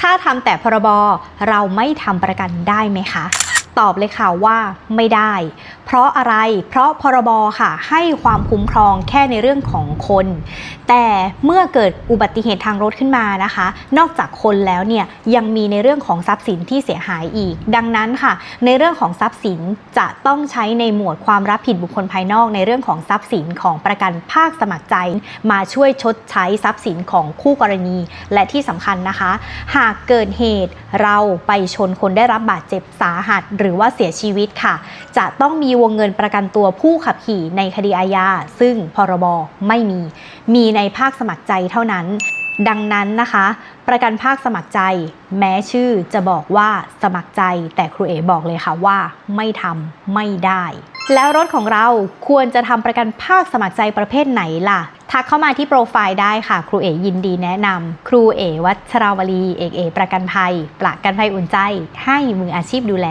ถ้าทำแต่พรบเราไม่ทำประกันได้ไหมคะ ตอบเลยค่ะว่าไม่ได้ เพราะอะไร เพราะพรบค่ะ ให้ความคุ้มครองแค่ในเรื่องของคน แต่เมื่อเกิดอุบัติเหตุทางรถขึ้นมานะคะ นอกจากคนแล้วเนี่ยยังมีในเรื่องของทรัพย์สินที่เสียหายอีก ดังนั้นค่ะ ในเรื่องของทรัพย์สินจะต้องใช้ในหมวดความรับผิดบุคคลภายนอก ในเรื่องของทรัพย์สินของประกันภาคสมัครใจ มาช่วยชดใช้ทรัพย์สินของคู่กรณี และที่สำคัญนะคะ หากเกิดเหตุเราไปชนคนได้รับบาดเจ็บสาหัสหรือรือว่าเสียชีวิตค่ะ จะต้องมีวงเงินประกันตัวผู้ขับขี่ในคดีอาญาซึ่งพรบไม่มี มีในภาคสมัครใจเท่านั้น ดังนั้นนะคะ ประกันภาคสมัครใจ แม้ชื่อจะบอกว่าสมัครใจ แต่ครูเอ๋บอกเลยค่ะว่า ไม่ทำไม่ได้ แล้วรถของเราควรจะทำประกันภาคสมัครใจประเภทไหนล่ะทักเข้ามาที่โปรไฟล์ได้ค่ะ ครูเอ๋ยินดีแนะนำครูเอ๋วัชราวลีเอกเอประกันภัย ประกันภัยอุ่นใจ ให้มืออาชีพดูแล